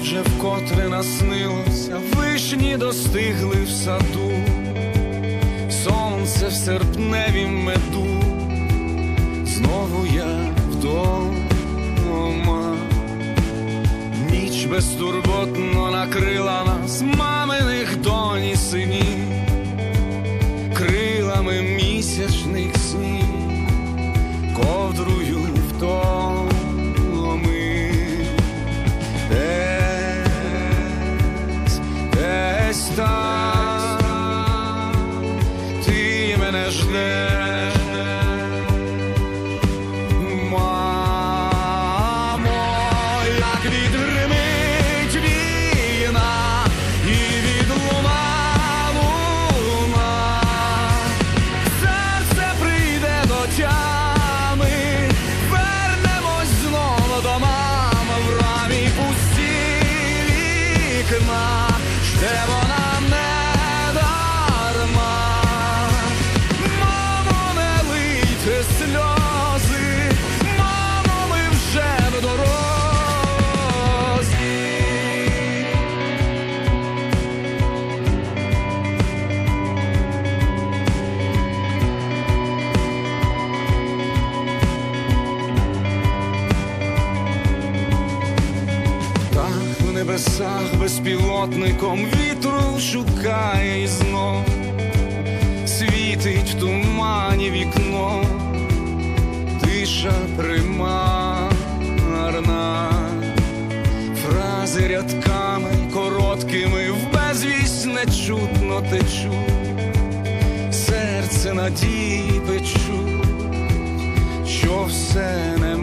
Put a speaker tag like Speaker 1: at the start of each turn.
Speaker 1: Вже вкотре наснилося, вишні достигли в саду, сонце в серпневім меду, знову я вдома, ніч безтурботно накрила нас, маминих донь і синів, крилами місячних там ти мене ждеш, мамо, як відгримить війна і відлуна луна, серце прийде до тями, вернемось знову до в рамі. Пусті вікна, небесах безпілотником вітру шукає і знов світить в тумані вікно, тиша примарна, фрази рядками короткими в безвість нечутно течуть, серце надії печуть, що все нема.